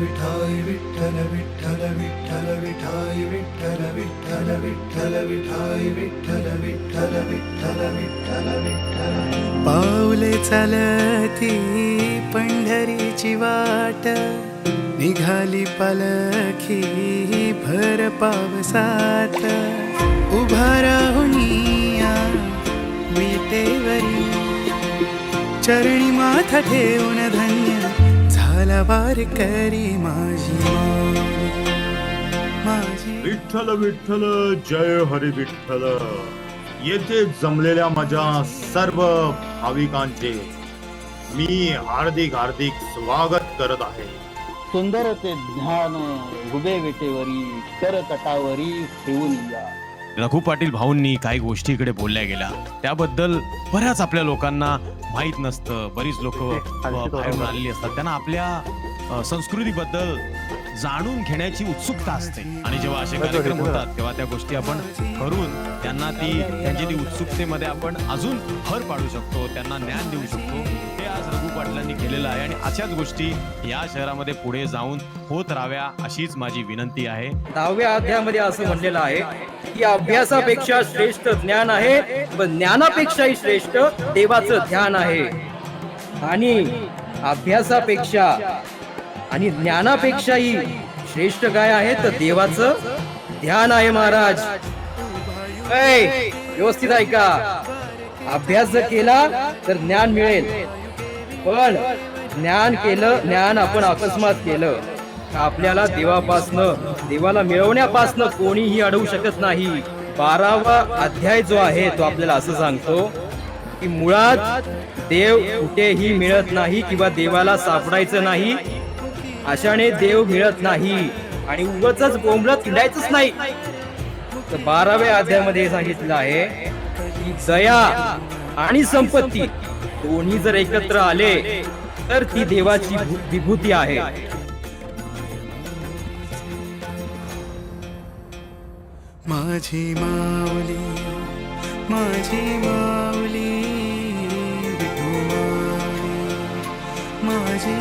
विठाई विठ्ठल विठ्ठल विठ्ठल विठाई विठ्ठल विठ्ठल विठ्ठल विठाई विठ्ठल विठ्ठल विठ्ठल विठ्ठल विठ्ठल पाऊले चालती पंढरीची वाट निघाली पालखी भर पावसात उभा राहुनिया विटेवरी चरणी माथा ठेवून धन्य वारकरी माझी. विठ्ठल विठ्ठल जय हरी विठ्ठल. येथे जमलेल्या माझ्या सर्व भाविकांचे मी हार्दिक हार्दिक स्वागत करत आहे. सुंदर ते ध्यान उभे विटेवरी कर तटावरी ठेवून या. रघु पाटील भाऊंनी काही गोष्टी इकडे बोलल्या गेल्या. त्याबद्दल बऱ्याच आपल्या लोकांना माहीत नसतं. बरीच लोक बाहेरून आलेली असतात. त्यांना आपल्या संस्कृतीबद्दल जाणून घेण्याची उत्सुकता असते. आणि जेव्हा असे कार्यक्रम होतात तेव्हा त्या गोष्टी आपण करून त्यांना ती त्यांची ती उत्सुकतेमध्ये आपण अजून भर पाडू शकतो. त्यांना ज्ञान देऊ शकतो. वडिलांनी पाटलांनी केलेलं आहे. आणि अशाच गोष्टी या शहरामध्ये पुढे जाऊन होत राहाव्या अशीच माझी विनंती आहे. दहाव्या अध्यायामध्ये असं म्हणलेलं आहे की अभ्यासापेक्षा श्रेष्ठ ज्ञान आहे व ज्ञानापेक्षाही श्रेष्ठ देवाचं ध्यान आहे. आणि अभ्यासापेक्षा आणि ज्ञानापेक्षाही श्रेष्ठ काय आहे तर देवाचं ध्यान आहे महाराज. व्यवस्थित ऐका. अभ्यास जर केला तर ज्ञान मिळेल. पण ज्ञान केलं ज्ञान आपण अकस्मात केलं. आपल्याला देवापासनं देवाला मिळवण्यापासनं कोणीही अडवू शकत नाही. बारावा अध्याय जो आहे तो आपल्याला असं सांगतो की मुळात देव कुठेही मिळत नाही किंवा देवाला सापडायचं नाही. अशाने देव मिळत नाही आणि उगच बोंबलत किडायचंच नाही. तर बाराव्या अध्यायामध्ये सांगितलं आहे की दया आणि संपत्ती दोन्ही जर एकत्र आले तर ती देवाची विभूती आहे. माझी माऊली माझी माऊली विठू माऊली माझी